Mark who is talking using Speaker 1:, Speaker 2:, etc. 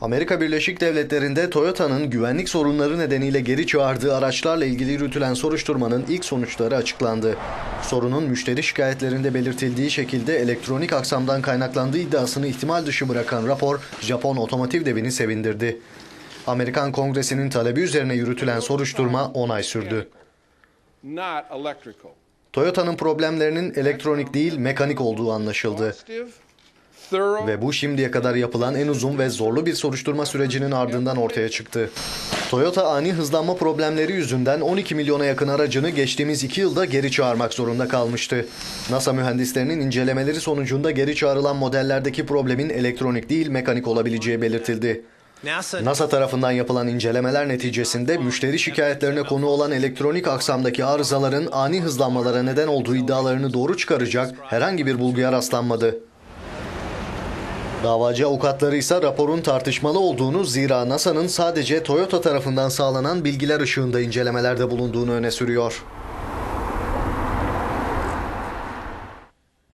Speaker 1: Amerika Birleşik Devletleri'nde Toyota'nın güvenlik sorunları nedeniyle geri çağırdığı araçlarla ilgili yürütülen soruşturmanın ilk sonuçları açıklandı. Sorunun müşteri şikayetlerinde belirtildiği şekilde elektronik aksamdan kaynaklandığı iddiasını ihtimal dışı bırakan rapor Japon otomotiv devini sevindirdi. Amerikan Kongresi'nin talebi üzerine yürütülen soruşturma 10 ay sürdü. Toyota'nın problemlerinin elektronik değil mekanik olduğu anlaşıldı. Ve bu şimdiye kadar yapılan en uzun ve zorlu bir soruşturma sürecinin ardından ortaya çıktı. Toyota ani hızlanma problemleri yüzünden 12 milyona yakın aracını geçtiğimiz 2 yılda geri çağırmak zorunda kalmıştı. NASA mühendislerinin incelemeleri sonucunda geri çağrılan modellerdeki problemin elektronik değil mekanik olabileceği belirtildi.
Speaker 2: NASA
Speaker 1: NASA tarafından yapılan incelemeler neticesinde müşteri şikayetlerine konu olan elektronik aksamdaki arızaların ani hızlanmalara neden olduğu iddialarını doğru çıkaracak herhangi bir bulguya rastlanmadı. Davacı avukatları ise raporun tartışmalı olduğunu zira NASA'nın sadece Toyota tarafından sağlanan bilgiler ışığında incelemelerde bulunduğunu öne sürüyor.